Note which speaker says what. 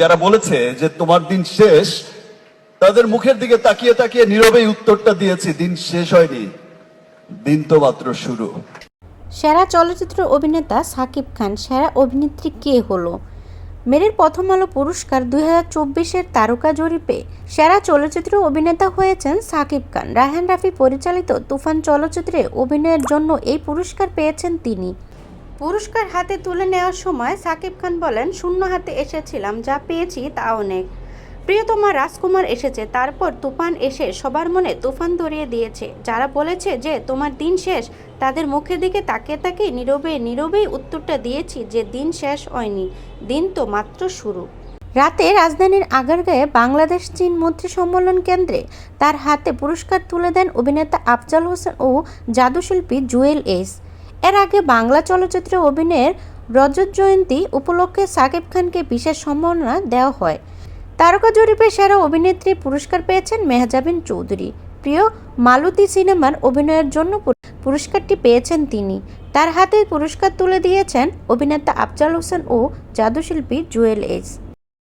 Speaker 1: যারা বলেছে যে তোমার দিন শেষ, তাদের মুখের দিকে তাকিয়ে তাকিয়ে নীরবেই উত্তরটা দিয়েছি, দিন শেষ হয়নি, দিন তো মাত্র শুরু।
Speaker 2: সেরা চলচ্চিত্র অভিনেতা সাকিব খান, সেরা অভিনেত্রী কে হলো? মেরির প্রথম আলো পুরস্কার দুই হাজার চব্বিশের তারকা জরিপে সেরা চলচ্চিত্র অভিনেতা হয়েছেন সাকিব খান। রাহান রাফি পরিচালিত তুফান চলচ্চিত্রে অভিনয়ের জন্য এই পুরস্কার পেয়েছেন তিনি। পুরস্কার হাতে তুলে নেওয়ার সময় সাকিব খান বলেন, শূন্য হাতে এসেছিলাম, যা পেয়েছি তা অনেক। প্রিয়তমা রাজকুমার এসেছে, তারপর তুফান এসে সবার মনে তুফান ধরিয়ে দিয়েছে। যারা বলেছে যে তোমার দিন শেষ, তাদের মুখের দিকে তাকিয়ে তাকিয়ে নীরবে, নীরবেই উত্তরটা দিয়েছি যে দিন শেষ হয়নি, দিন তো মাত্র শুরু। রাতে রাজধানীর আগারগাঁয়ে বাংলাদেশ চীন মন্ত্রী সম্মেলন কেন্দ্রে তার হাতে পুরস্কার তুলে দেন অভিনেতা আফজাল হোসেন ও জাদুশিল্পী জুয়েল এস। এর আগে বাংলা চলচ্চিত্রে অভিনয়ের রজত জয়ন্তী উপলক্ষে সাকিব খানকে বিশেষ সম্মাননা দেওয়া হয়। তারকা জরিপে সেরা অভিনেত্রী পুরস্কার পেয়েছেন মেহজাবিন চৌধুরী। প্রিয় মালতী সিনেমার অভিনয়ের জন্য পুরস্কারটি পেয়েছেন তিনি। তার হাতে পুরস্কার তুলে দিয়েছেন অভিনেতা আফজাল হোসেন ও জাদুশিল্পী জুয়েল এস।